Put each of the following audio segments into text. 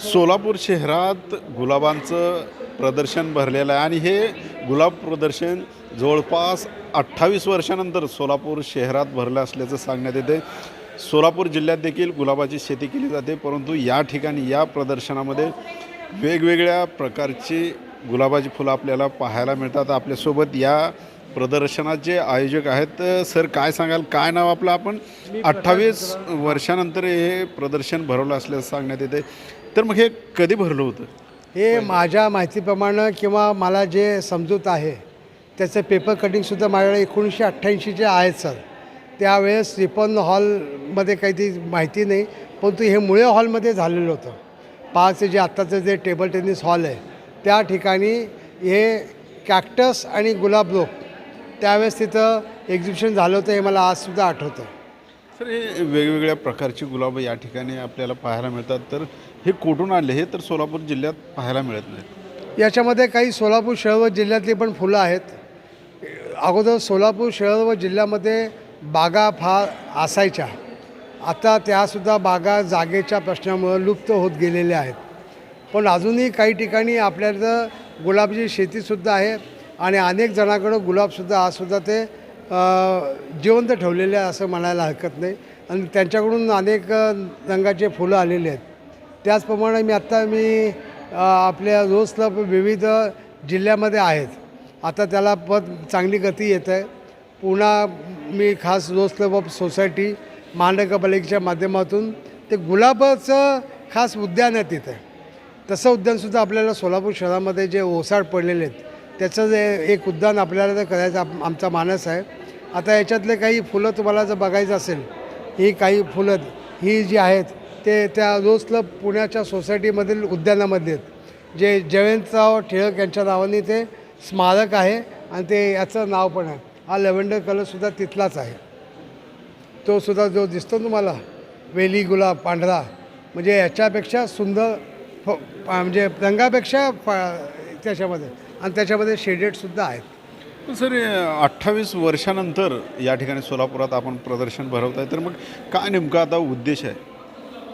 सोलापूर शहरात गुलाबांचं प्रदर्शन भरलेलं आहे आणि हे गुलाब प्रदर्शन जवळपास अठ्ठावीस वर्षानंतर सोलापूर शहरात भरलं असल्याचं सांगण्यात येते. सोलापूर जिल्ह्यात देखील गुलाबाची शेती केली जाते परंतु या ठिकाणी या प्रदर्शनामध्ये वेगवेगळ्या प्रकारची गुलाबाची फुलं आपल्याला पाहायला मिळतात. आपल्यासोबत या प्रदर्शनाचे आयोजक आहेत. सर काय सांगाल? काय नाव आपलं आपण? अठ्ठावीस वर्षानंतर हे प्रदर्शन भरवलं असल्याचं सांगण्यात येते. तर मग हे कधी भरलं होतं? हे माझ्या माहितीप्रमाणे किंवा मला जे समजूत आहे त्याचं पेपर कटिंगसुद्धा माझ्याकडे एकोणीसशे अठ्ठ्याऐंशीचे आहेत सर त्यावेळेस रिपन हॉलमध्ये काही ती माहिती नाही परंतु हे मुळे हॉलमध्ये झालेलं होतं. पाच जे आत्ताचं जे टेबल टेनिस हॉल आहे त्या ठिकाणी हे कॅक्टस आणि गुलाब रोप त्यावेळेस तिथं एक्झिबिशन झालं होतं हे मला आजसुद्धा आठवतं. सर हे वेगवेगळ्या प्रकारची गुलाब या ठिकाणी आपल्याला पाहायला मिळतात. तर हे कुठून आले हे तर सोलापूर जिल्ह्यात पाहायला मिळत नाही. याच्यामध्ये काही सोलापूर शहर व जिल्ह्यातली पण फुलं आहेत. अगोदर सोलापूर शहर व जिल्ह्यामध्ये बागा फार असायच्या. आता त्यासुद्धा बागा जागेच्या प्रश्नामुळं लुप्त होत गेलेल्या आहेत. पण अजूनही काही ठिकाणी आपल्याकडं गुलाबाची शेतीसुद्धा आहे आणि अनेक जणांकडं गुलाबसुद्धा आजसुद्धा ते जिवंत ठेवलेले आहे असं म्हणायला हरकत नाही. आणि त्यांच्याकडून अनेक रंगाचे फुलं आलेले आहेत. त्याचप्रमाणे मी आत्ता मी आपल्या रोज क्लब विविध जिल्ह्यामध्ये आहेत. आता त्याला पद चांगली गती येत आहे. पुन्हा मी खास रोज क्लब ऑफ सोसायटी महानगरपालिकेच्या माध्यमातून ते गुलाबाचं खास उद्यान आहे तिथे. तसं उद्यानसुद्धा आपल्याला सोलापूर शहरामध्ये जे ओसाड पडलेले आहेत त्याचं जे एक उद्यान आपल्याला तर करायचं आम- आमचा मानस आहे. आता याच्यातले काही फुलं तुम्हाला जर बघायचं असेल ही काही फुलं ही जी आहेत ते त्या रोज क्लब पुण्याच्या सोसायटीमधील उद्यानामध्ये आहेत. जे जयंतराव टिळक यांच्या नावाने ते स्मारक आहे आणि ते याचं नाव पण आहे. हा लेव्हेंडर कलरसुद्धा तिथलाच आहे. तो सुद्धा जो दिसतो तुम्हाला वेली गुलाब पांढरा म्हणजे याच्यापेक्षा सुंदर फ म्हणजे रंगापेक्षा पा- त्याच्यामध्ये आणि त्याच्यामध्ये शेडेडसुद्धा आहेत. सर अठ्ठावीस वर्षानंतर या ठिकाणी सोलापुरात आपण प्रदर्शन भरवत आहे तर मग काय नेमका आता उद्देश आहे?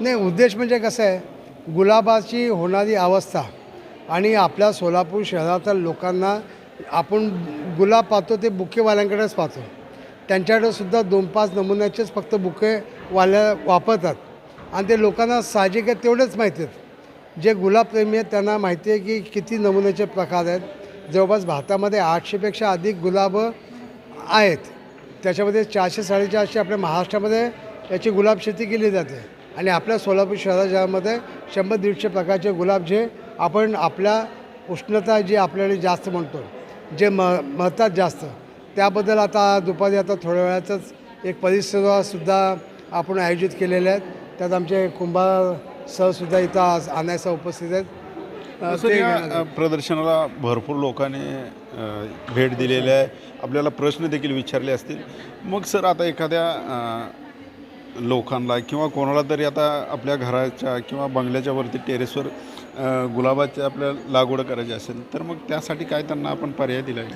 नाही उद्देश म्हणजे कसं आहे गुलाबाची होणारी अवस्था आणि आपल्या सोलापूर शहरातील लोकांना आपण गुलाब पाहतो ते बुकेवाल्यांकडेच पाहतो. त्यांच्याकडे सुद्धा दोन पाच नमुन्याचेच फक्त बुकेवाल्या वापरतात. आणि ते लोकांना साहजिक आहे तेवढेच माहिती आहेत. जे गुलाबप्रेमी आहेत त्यांना माहिती आहे की किती नमुन्याचे प्रकार आहेत. जवळपास भारतामध्ये आठशेपेक्षा अधिक गुलाब आहेत. त्याच्यामध्ये चारशे साडेचारशे आपल्या महाराष्ट्रामध्ये याची गुलाब शेती केली जाते. आणि आपल्या सोलापूर शहरामध्ये शंभर दीडशे प्रकारचे गुलाब जे आपण आपल्या उष्णता जी आपल्याकडे जास्त म्हणतो जे म मरतात जास्त त्याबद्दल आता दुपारी आता थोड्या वेळातच एक परिसरसुद्धा आपण आयोजित केलेले आहेत. त्यात आमचे कुंभार सरसुद्धा इथं आज आणायचा उपस्थित आहेत. प्रदर्शनाला भरपूर लोकांनी भेट दिलेली आहे. आपल्याला प्रश्न देखील विचारले असतील. मग सर आता एखाद्या लोकांना किंवा कोणाला तरी आता आपल्या घराच्या किंवा बंगल्याच्या वरती टेरेसवर गुलाबाची आपल्या लागवड करायची असेल तर मग त्यासाठी काय त्यांना आपण पर्याय दिला आहे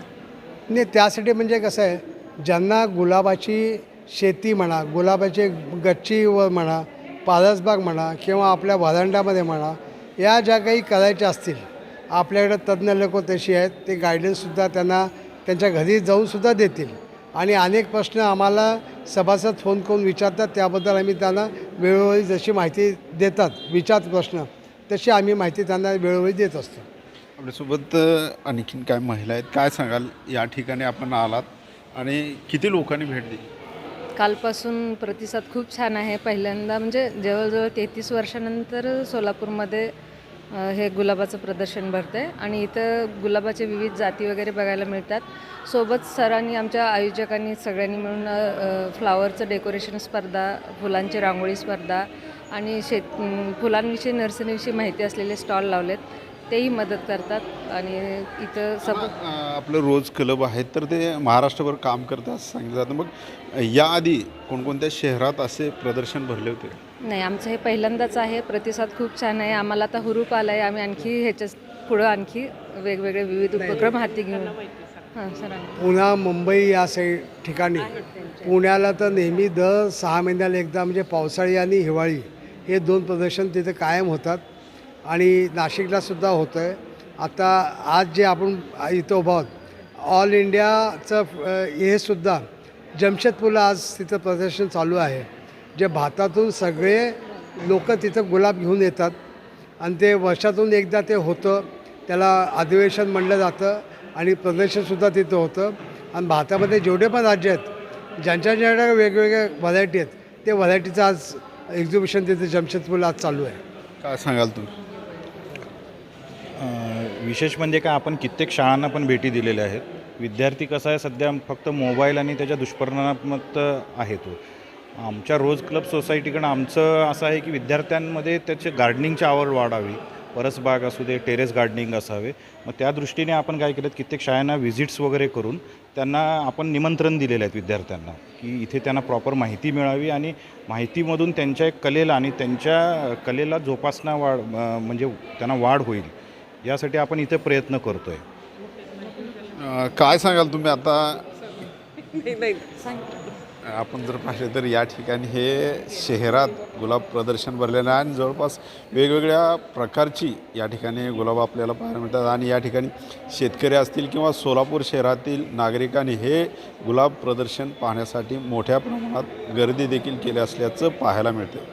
नाही त्यासाठी म्हणजे कसं आहे ज्यांना गुलाबाची शेती म्हणा गुलाबाची गच्ची व म्हणा पारसबाग म्हणा किंवा आपल्या व्हरांडामध्ये म्हणा या ज्या काही करायच्या असतील आपल्याकडे तज्ज्ञ लोक तशी आहेत ते गायडन्ससुद्धा त्यांना त्यांच्या घरी जाऊनसुद्धा देतील. आणि अनेक प्रश्न आम्हाला सभासद फोन करून विचारतात त्याबद्दल आम्ही त्यांना वेळोवेळी जशी माहिती देतात विचारत प्रश्न तशी आम्ही माहिती त्यांना वेळोवेळी देत असतो. आपल्यासोबत आणखीन काय महिला आहेत काय सांगाल? या ठिकाणी आपण आलात आणि किती लोकांनी भेट दिली? कालपासून प्रतिसाद खूप छान आहे. पहिल्यांदा म्हणजे जवळजवळ तेहतीस वर्षानंतर सोलापूरमध्ये हे गुलाबाचं प्रदर्शन भरतं आहे आणि इथं गुलाबाचे विविध जाती वगैरे बघायला मिळतात. सोबत सरांनी आमच्या आयोजकांनी सगळ्यांनी मिळून फ्लावरचं डेकोरेशन स्पर्धा फुलांची रांगोळी स्पर्धा आणि शेत फुलांविषयी नर्सरीविषयी माहिती असलेले स्टॉल लावलेत. तेही मदत करतात आणि इथं सब आपलं रोज क्लब आहेत तर ते महाराष्ट्रभर काम करतात सांगितलं जातं. मग याआधी कोणकोणत्या शहरात असे प्रदर्शन भरले होते? नाही आमचं हे पहिल्यांदाच आहे. प्रतिसाद खूप छान आहे. आम्हाला आता हुरूप आला आहे आम्ही आणखी ह्याच्या पुढं आणखी वेगवेगळे विविध उपक्रम हाती घेऊन. हां सर पुणा मुंबई या साईड ठिकाणी. पुण्याला तर नेहमी दर सहा महिन्याला एकदा म्हणजे पावसाळी आणि हिवाळी हे दोन प्रदर्शन तिथे कायम होतात. आणि नाशिकलासुद्धा होतं आहे आता आज जे आपण इथं उभा आहोत ऑल इंडियाचं हे सुद्धा जमशेदपूरला आज तिथं प्रदर्शन चालू आहे. जे भारतातून सगळे लोक तिथं गुलाब घेऊन येतात. आणि ते वर्षातून एकदा ते होतं. त्याला अधिवेशन म्हणलं जातं आणि प्रदर्शनसुद्धा तिथं होतं. आणि भारतामध्ये जेवढे पण राज्य आहेत ज्यांच्या ज्यांच्या वेगवेगळ्या व्हरायटी आहेत ते व्हरायटीचं आज एक्झिबिशन तिथे जमशेदपूरला आज चालू आहे. काय सांगाल तुम्ही? विशेष म्हणजे काय आपण कित्येक शाळांना पण भेटी दिलेल्या आहेत. विद्यार्थी कसा आहे सध्या फक्त मोबाईल आणि त्याच्या दुष्परिणामात आहे तो. आमच्या रोज क्लब सोसायटीकडं आमचं असं आहे की विद्यार्थ्यांमध्ये त्याचे गार्डनिंगची आवड वाढावी. परसबाग असू दे टेरेस गार्डनिंग असावे. मग त्या दृष्टीने आपण काय केलं कित्येक शाळांना व्हिजिट्स वगैरे करून त्यांना आपण निमंत्रण दिलेलं आहेत विद्यार्थ्यांना की इथे त्यांना प्रॉपर माहिती मिळावी आणि माहितीमधून त्यांच्या एक कलेला आणि त्यांच्या कलेला जोपासना वाढ म्हणजे त्यांना वाढ होईल यासाठी आपण इथे प्रयत्न करतो आहे काय सांगाल तुम्ही आता? आपण जर पाहिले तर या ठिकाणी हे शहरात गुलाब प्रदर्शन भरलेलं आहे आणि जवळपास वेगवेगळ्या प्रकारची या ठिकाणी गुलाब आपल्याला पाहायला मिळतात. आणि या ठिकाणी शेतकरी असतील किंवा सोलापूर शहरातील नागरिकांनी हे गुलाब प्रदर्शन पाहण्यासाठी मोठ्या प्रमाणात गर्दी देखील केली असल्याचं पाहायला मिळते